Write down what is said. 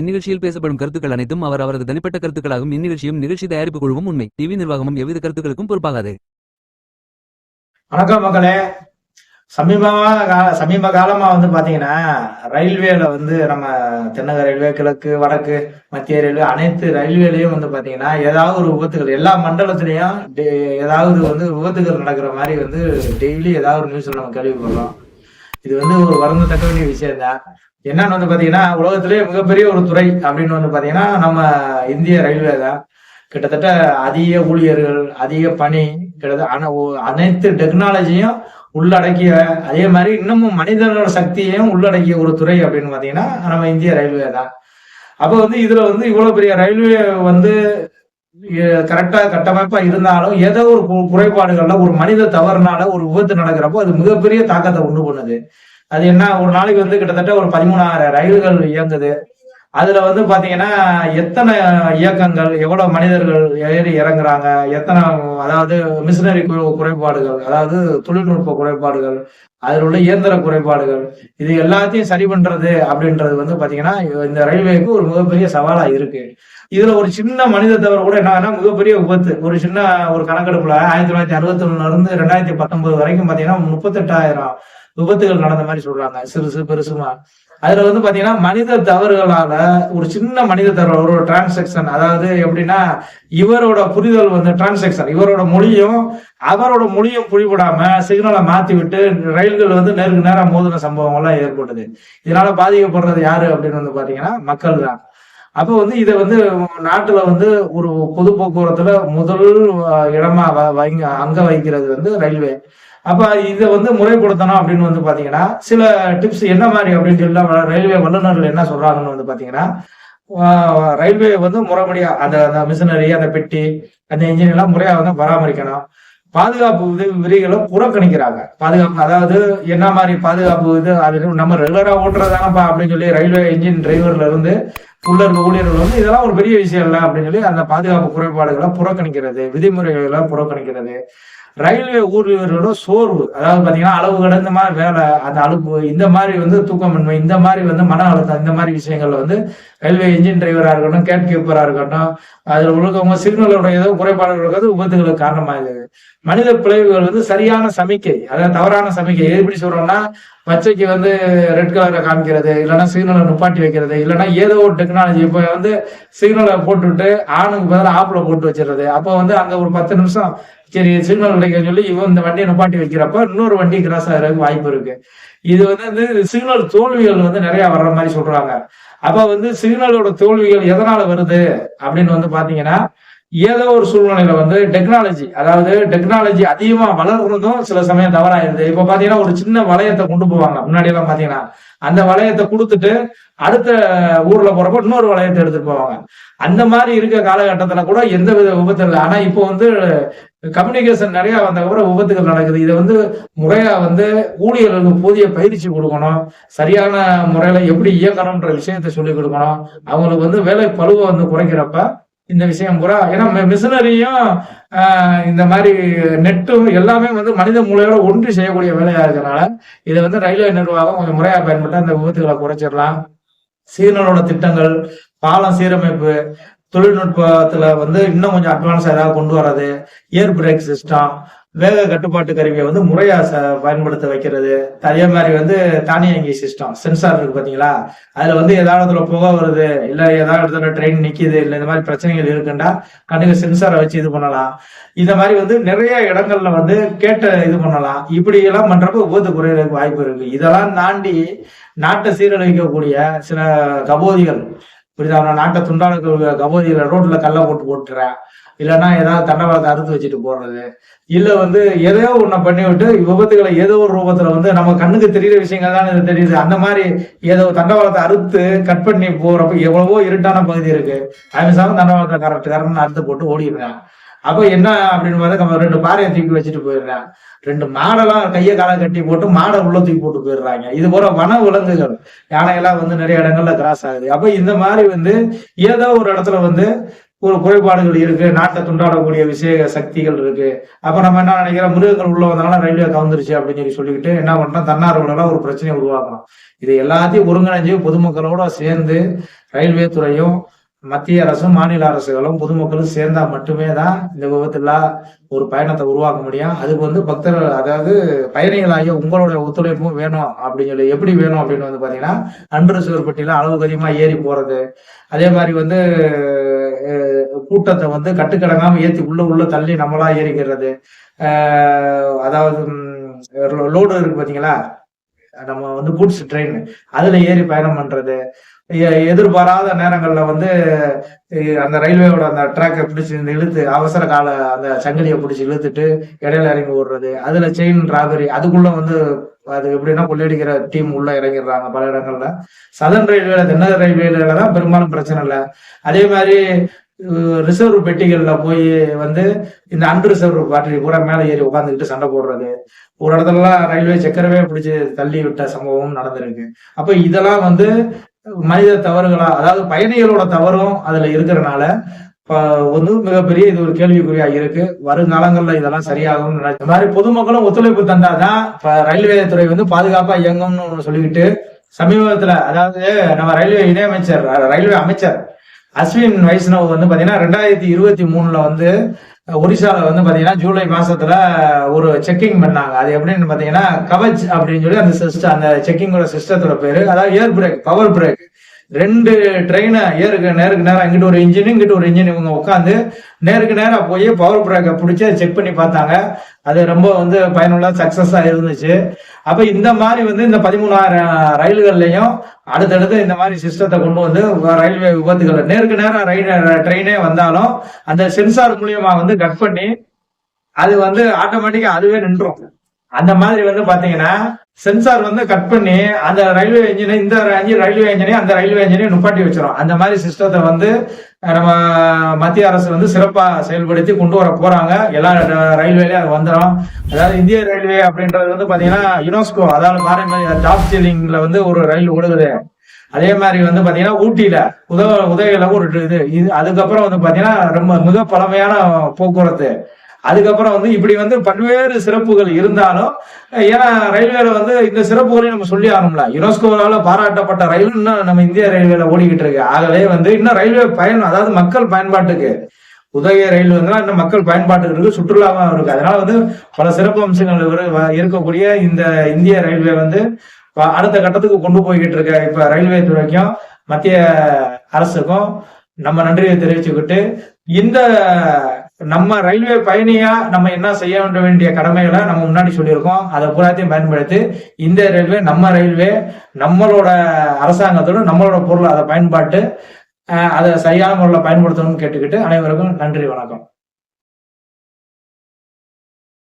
இந்நிகழ்ச்சியில் பேசப்படும் கருத்துக்கள் அனைத்தும் அவர் அவரது தனிப்பட்ட கருத்துக்களாகும். இந்நிகழ்ச்சியும் நிகழ்ச்சி தயாரிப்பு குழுவும் உண்மை. டிவி நிர்வாகமும் எவ்வித கருத்துக்களுக்கும் பொறுப்பாகாது. வணக்கம் மக்களே. சமீபமாக கால சமீப காலமா வந்து பாத்தீங்கன்னா ரயில்வேல வந்து நம்ம தென்னக ரயில்வே கிழக்கு வடக்கு மத்திய ரயில்வே அனைத்து ரயில்வேலயும் வந்து பாத்தீங்கன்னா ஏதாவது ஒரு விபத்துகள் எல்லா மண்டலத்திலயும் ஏதாவது வந்து விபத்துகள் நடக்கிற மாதிரி வந்து டெய்லி ஏதாவது ஒரு நியூஸ்ல நம்ம கேள்விப்படுறோம். இது வந்து ஒரு வருந்தத்தக்க வேண்டிய விஷயம் தான். என்னன்னு வந்து பாத்தீங்கன்னா உலகத்திலேயே மிகப்பெரிய ஒரு துறை அப்படின்னு வந்து பாத்தீங்கன்னா நம்ம இந்திய ரயில்வே தான். கிட்டத்தட்ட அதிக ஊழியர்கள் அதிக பணி கிட்டத்தட்ட அன- அனைத்து டெக்னாலஜியும் உள்ளடக்கிய அதே மாதிரி இன்னமும் மனிதனோட சக்தியையும் உள்ளடக்கிய ஒரு துறை அப்படின்னு பாத்தீங்கன்னா நம்ம இந்திய ரயில்வே தான். அப்போ வந்து இதுல வந்து இவ்வளவு பெரிய ரயில்வே வந்து கரெக்டா கட்டமைப்பா இருந்தாலும் ஏதோ ஒரு குறைபாடுகள்ல ஒரு மனித தவறுனால ஒரு விபத்து நடக்கிறப்போ அது மிகப்பெரிய தாக்கத்தை உண்டு பண்ணுது. அது என்ன ஒரு நாளைக்கு வந்து கிட்டத்தட்ட ஒரு பதிமூணாயிரம் ரயில்கள் இயங்குது. அதுல வந்து பாத்தீங்கன்னா எத்தனை இயக்கங்கள் எவ்வளவு மனிதர்கள் ஏறி இறங்குறாங்க எத்தனை அதாவது மிஷினரி குறைபாடுகள் அதாவது தொழில்நுட்ப குறைபாடுகள் அதில் உள்ள இயந்திர குறைபாடுகள் இது எல்லாத்தையும் சரி பண்றது அப்படின்றது வந்து பாத்தீங்கன்னா இந்த ரயில்வேக்கு ஒரு மிகப்பெரிய சவாலா இருக்கு. இதுல ஒரு சின்ன மனித தவறு கூட என்னன்னா மிகப்பெரிய விபத்து. ஒரு சின்ன ஒரு கணக்கெடுப்புல ஆயிரத்தி தொள்ளாயிரத்தி அறுபத்தி ஒண்ணுல இருந்து ரெண்டாயிரத்தி பத்தொன்பது வரைக்கும் பாத்தீங்கன்னா முப்பத்தெட்டாயிரம் விபத்துகள் நடந்த மாதிரி சொல்றாங்க. சிறுசு பெருசுமா. அதுல வந்து பாத்தீங்கன்னா மனித தவறுகளால ஒரு சின்ன மனித தவறு ஒரு டிரான்சாக்சன் அதாவது எப்படின்னா இவரோட புரிதல் வந்து டிரான்சாக்சன் இவரோட மொழியும் அவரோட மொழியும் புரிபடாம சிக்னலை மாத்தி விட்டு ரயில்கள் வந்து நேருக்கு நேரம் மோதின சம்பவம் எல்லாம் ஏற்பட்டது. இதனால பாதிக்கப்படுறது யாரு அப்படின்னு வந்து பாத்தீங்கன்னா மக்கள் தான். அப்போ வந்து இதை வந்து நாட்டுல வந்து ஒரு பொது போக்குவரத்துல முதல் இடமா வ- அங்க வைக்கிறது வந்து ரயில்வே. அப்போ இதை வந்து முறைப்படுத்தணும் அப்படின்னு வந்து பாத்தீங்கன்னா சில டிப்ஸ் என்ன மாதிரி அப்படின்னு சொல்லி ரயில்வே வல்லுநர்கள் என்ன சொல்றாங்கன்னு வந்து பாத்தீங்கன்னா ரயில்வே வந்து முறைப்படியா அந்த அந்த மிஷினரி அந்த பெட்டி அந்த இன்ஜின் எல்லாம் முறையா வந்து பராமரிக்கணும். பாதுகாப்பு விதி விதிகளை புறக்கணிக்கிறாங்க. பாதுகாப்பு அதாவது என்ன மாதிரி பாதுகாப்பு இது அது நம்ம ரெகுலரா ஓட்டுறதானப்பா அப்படின்னு சொல்லி ரயில்வே இன்ஜின் டிரைவர்ல இருந்து உள்ள இருக்க ஊழியர்கள் வந்து இதெல்லாம் ஒரு பெரிய விஷயம் இல்லை அப்படின்னு சொல்லி அந்த பாதுகாப்பு குறைபாடுகளை புறக்கணிக்கிறது விதிமுறைகளை புறக்கணிக்கிறது. ரயில்வே ஊழியர்களோட சோர்வு. அதாவது பார்த்தீங்கன்னா அளவு கடந்த மாதிரி வேலை அந்த அலுப்பு இந்த மாதிரி வந்து தூக்கமின்மை இந்த மாதிரி வந்து மன அழுத்தம் இந்த மாதிரி விஷயங்கள்ல வந்து ரயில்வே இன்ஜின் டிரைவராக இருக்கட்டும் கேட் கீப்பராக இருக்கட்டும் அதில் உள்ளவங்க சிக்னலோட ஏதோ குறைபாடுகள் இருக்கிறது விபத்துகளுக்கு இருக்குது மனித பிழைவுகள் வந்து சரியான சமிக்கை அதாவது தவறான சமிக்கை. எப்படி சொல்றோம்னா பச்சைக்கு வந்து ரெட் கலரை காமிக்கிறது இல்லைன்னா சிக்னலை நிப்பாட்டி வைக்கிறது இல்லைன்னா ஏதோ ஒரு டெக்னாலஜி இப்போ வந்து சிக்னலை போட்டுவிட்டு ஆணுக்கு பதிலாக ஆப்பில் போட்டு வச்சிடுறது. அப்போ வந்து அங்கே ஒரு பத்து நிமிஷம் சரி சிக்னல் கிடைக்க சொல்லி இவன் இந்த வண்டியை நிப்பாட்டி வைக்கிறப்ப இன்னொரு வண்டி கிராஸ் ஆகிறதுக்கு வாய்ப்பு இருக்கு. இது வந்து வந்து சிக்னல் தோல்விகள் வந்து நிறைய வர்ற மாதிரி சொல்றாங்க. அப்ப வந்து சிக்னலோட தோல்விகள் எதனால வருது அப்படின்னு வந்து பாத்தீங்கன்னா ஏதோ ஒரு சூழ்நிலையில வந்து டெக்னாலஜி அதாவது டெக்னாலஜி அதிகமா வளர்றதும் சில சமயம் தவறாயிருது. இப்ப பாத்தீங்கன்னா ஒரு சின்ன வளையத்தை கொண்டு போவாங்க. முன்னாடி எல்லாம் பாத்தீங்கன்னா அந்த வளையத்தை கொடுத்துட்டு அடுத்த ஊர்ல போறப்ப இன்னொரு வளையத்தை எடுத்துட்டு போவாங்க. அந்த மாதிரி இருக்க காலகட்டத்துல கூட எந்த வித விபத்து இல்லை. ஆனா இப்போ வந்து கம்யூனிகேஷன் நிறைய வந்தக்கப்புறம் விபத்துகள் நடக்குது. இதை வந்து முறையா வந்து ஊழியர்களுக்கு போதிய பயிற்சி கொடுக்கணும். சரியான முறையில எப்படி இயக்கணும்ன்ற விஷயத்த சொல்லி கொடுக்கணும். அவங்களுக்கு வந்து வேலை பழுவை வந்து குறைக்கிறப்ப இந்த விஷயம் பூரா. ஏன்னா மிஷினரியும் இந்த மாதிரி நெட்டும் எல்லாமே வந்து மனித மூலையோட ஒன்றி செய்யக்கூடிய வேலையா இருக்கிறனால இதை வந்து ரயில்வே நிர்வாகம் கொஞ்சம் முறையா பயன்பட்டு அந்த விபத்துகளை குறைச்சிடலாம். சீனலோட திட்டங்கள் பாலம் சீரமைப்பு தொழில்நுட்பத்துல வந்து இன்னும் கொஞ்சம் அட்வான்ஸ் ஏதாவது கொண்டு வர்றது ஏர் பிரேக் சிஸ்டம் வேக கட்டுப்பாட்டு கருவியை வந்து முறையா ச- பயன்படுத்த வைக்கிறது. அதே மாதிரி வந்து தானியங்கி சிஸ்டம் சென்சார் இருக்கு பாத்தீங்களா? அதுல வந்து ஏதாவது இடத்துல புகை வருது இல்ல ஏதாவது இடத்துல ட்ரெயின் நிக்குது இல்ல இந்த மாதிரி பிரச்சனைகள் இருக்குண்டா கண்டிப்பா சென்சாரை வச்சு இது பண்ணலாம். இந்த மாதிரி வந்து நிறைய இடங்கள்ல வந்து கேட்ட இது பண்ணலாம். இப்படி எல்லாம் பண்றப்ப விபத்து குறையறதுக்கு வாய்ப்பு இருக்கு. இதெல்லாம் தாண்டி நாட்டை சீரழிக்கக்கூடிய சில கபோதிகள் புரியுதா? அவன நாட்டை துண்டாள கபோதியில ரோட்ல கல்ல போட்டு போட்டுறேன். இல்லைன்னா ஏதாவது தண்டவாளத்தை அறுத்து வச்சுட்டு போடுறது இல்ல வந்து ஏதோ ஒண்ண பண்ணி விட்டு விபத்துகளை ஏதோ ஒரு ரூபத்துல வந்து நம்ம கண்ணுக்கு தெரியுற விஷயங்கள் தான் இது தெரியுது. அந்த மாதிரி ஏதோ தண்டவாளத்தை அறுத்து கட் பண்ணி போறப்ப எவ்வளவோ இருட்டான பகுதி இருக்கு. அமிசாவும் தண்டவாளத்தை கரெக்ட் கரெக்ட் அறுத்து போட்டு ஓடிடுறேன் அப்ப என்ன அப்படின்னு பார்த்தா ரெண்டு பாறையை தூக்கி வச்சுட்டு போயிடுறாங்க ரெண்டு மாடெல்லாம் கையை காலை கட்டி போட்டு மாடை உள்ள தூக்கி போட்டு போயிடுறாங்க. இது போல வன விலங்குகள் யானையெல்லாம் வந்து நிறைய இடங்கள்ல கிராஸ் ஆகுது. அப்ப இந்த மாதிரி வந்து ஏதோ ஒரு இடத்துல வந்து ஒரு குறைபாடுகள் இருக்கு. நாட்டை துண்டாடக்கூடிய விஷய சக்திகள் இருக்கு. அப்ப நம்ம என்ன நினைக்கிறோம்? மிருகங்கள் உள்ள வந்தனால ரயில்வே கவுந்துருச்சு அப்படின்னு சொல்லி சொல்லிக்கிட்டு என்ன பண்றோம்? தன்னார்வலாம் ஒரு பிரச்சனையை உருவாக்கணும் இது எல்லாத்தையும் ஒருங்கிணைஞ்சு பொதுமக்களோட சேர்ந்து ரயில்வே துறையும் மத்திய அரசும் மாநில அரசுகளும் பொதுமக்களும் சேர்ந்தா மட்டுமே தான் இந்த விபத்தில்லா ஒரு பயணத்தை உருவாக்க முடியும். அதுக்கு வந்து பக்தர்கள் அதாவது பயணிகளாகிய உங்களுடைய ஒத்துழைப்பும் வேணும் அப்படின்னு சொல்லி எப்படி வேணும் அப்படின்னு வந்து பாத்தீங்கன்னா அன்று சிவர்பட்டியில அளவுக்கு அதிகமாக ஏறி போறது. அதே மாதிரி வந்து கூட்டத்தை வந்து கட்டுக்கடங்காம ஏத்தி உள்ள உள்ள தள்ளி நம்மளா ஏறிக்கிறது. அதாவது லோடு இருக்கு பாத்தீங்களா? நம்ம வந்து கூட்ஸ் ட்ரெயின் அதுல ஏறி பயணம் பண்றது. எதிர்பாராத நேரங்கள்ல வந்து அந்த ரயில்வேயோட அந்த ட்ராக்கை பிடிச்சி இழுத்து அவசர கால அந்த சங்கிலியை பிடிச்சி இழுத்துட்டு இடையில இறங்கி ஓடுறது. அதுல செயின் ராபரி அதுக்குள்ள வந்து அது எப்படின்னா கொள்ளையடிக்கிற டீம் உள்ள இறங்கிடுறாங்க பல இடங்கள்ல. சதன் ரயில்வேல தென்னக ரயில்வேல தான் பெரும்பாலும் பிரச்சனை இல்லை. அதே மாதிரி ரிசர்வ் பெட்டிகள்ல போய் வந்து இந்த அன்ரிசர்வ் பேட்டரி பூரா மேலே ஏறி உட்காந்துக்கிட்டு சண்டை போடுறது. ஒரு இடத்துலலாம் ரயில்வே சக்கரவே பிடிச்சி தள்ளி விட்ட சம்பவம் நடந்திருக்கு. அப்ப இதெல்லாம் வந்து மனித தவறுகளா அதாவது பயணிகளோட தவறும் அதுல இருக்கிறனால வந்து மிகப்பெரிய இது ஒரு கேள்விக்குறியா இருக்கு. வருங்காலங்கள்ல இதெல்லாம் சரியாகும் இந்த மாதிரி பொதுமக்களும் ஒத்துழைப்பு தந்தாதான் இப்ப ரயில்வே துறை வந்து பாதுகாப்பா இயங்கும்னு ஒண்ணு சொல்லிக்கிட்டு சமீபத்துல அதாவது நம்ம ரயில்வே இணையமைச்சர் ரயில்வே அமைச்சர் அஸ்வின் வைஷ்ணவ் வந்து பாத்தீங்கன்னா ரெண்டாயிரத்தி இருபத்தி மூணுல வந்து ஒரிசால வந்து பாத்தீங்கன்னா ஜூலை மாசத்துல ஒரு செக்கிங் பண்ணாங்க. அது எப்படின்னு பாத்தீங்கன்னா கவச் அப்படின்னு சொல்லி அந்த சிஸ்டம் அந்த செக்கிங்கோட சிஸ்டத்தோட பேரு. அதாவது ஏர் பிரேக் பவர் பிரேக் ரெண்டு ட்ரெயினை ஏறுக்கு நேருக்கு நேரம் இங்கிட்டு ஒரு இன்ஜின் இங்கிட்டு ஒரு இன்ஜின் இவங்க உட்காந்து நேருக்கு நேராக போய் பவர் பிரேக்கை பிடிச்சி செக் பண்ணி பார்த்தாங்க. அது ரொம்ப வந்து பயனுள்ள சக்ஸஸாக இருந்துச்சு. அப்போ இந்த மாதிரி வந்து இந்த பதிமூணாயிரம் ரயில்கள்லையும் அடுத்தடுத்து இந்த மாதிரி சிஸ்டத்தை கொண்டு வந்து ரயில்வே விபத்துகள் நேருக்கு நேரம் ரயில் ட்ரெயினே வந்தாலும் அந்த சென்சார் மூலியமாக வந்து கட் பண்ணி அது வந்து ஆட்டோமேட்டிக்காக அதுவே நின்றும். அந்த மாதிரி வந்து பாத்தீங்கன்னா சென்சார் வந்து கட் பண்ணி அந்த ரயில்வே இன்ஜினை இந்த ரயில்வே இன்ஜினை அந்த ரயில்வே இன்ஜினை நுப்பாட்டி வச்சிரும். அந்த மாதிரி சிஸ்டத்தை வந்து நம்ம மத்திய அரசு வந்து சிறப்பா செயல்படுத்தி கொண்டு வர போறாங்க. எல்லா ரயில்வேலயும் அது வந்துடும் அதாவது இந்திய ரயில்வே அப்படின்றது வந்து பாத்தீங்கன்னா யுனெஸ்கோ அதாவது பாரம்பரிய டாப் சீலிங்ல வந்து ஒரு ரயில் ஓடுது. அதே மாதிரி வந்து பாத்தீங்கன்னா ஊட்டியில உதவ உதவியில ஒரு இது. இது அதுக்கப்புறம் வந்து பாத்தீங்கன்னா ரொம்ப மிக பழமையான போக்குவரத்து. அதுக்கப்புறம் வந்து இப்படி வந்து பல்வேறு சிறப்புகள் இருந்தாலும் ஏன்னா ரயில்வேல வந்து இந்த சிறப்புகளையும் நம்ம சொல்லி ஆகணும்ல. யுனெஸ்கோவால பாராட்டப்பட்ட ரயில் இன்னும் நம்ம இந்திய ரயில்வேல ஓடிக்கிட்டு இருக்கு. ஆகவே வந்து இன்னும் ரயில்வே பயன் அதாவது மக்கள் பயன்பாட்டுக்கு உதய ரயில் வந்து இன்னும் மக்கள் பயன்பாட்டுக்கு இருக்கு சுற்றுலாவும் இருக்கு. அதனால வந்து பல சிறப்பு அம்சங்கள் இருக்கக்கூடிய இந்த இந்திய ரயில்வே வந்து அடுத்த கட்டத்துக்கு கொண்டு போய்கிட்டு இருக்க இப்ப ரயில்வே துறைக்கும் மத்திய அரசுக்கும் நம்ம நன்றியை தெரிவிச்சுக்கிட்டு இந்த நம்ம ரயில்வே பயணியா நம்ம என்ன செய்ய வேண்டிய கடமைகளை நம்ம முன்னாடி சொல்லியிருக்கோம். அதை பூராத்தையும் பயன்படுத்தி இந்த ரயில்வே நம்ம ரயில்வே நம்மளோட அரசாங்கத்தோட நம்மளோட பொருள் அதை பயன்பாட்டு அதை சரியான முறையில் பயன்படுத்தணும்னு கேட்டுக்கிட்டு அனைவருக்கும் நன்றி வணக்கம்.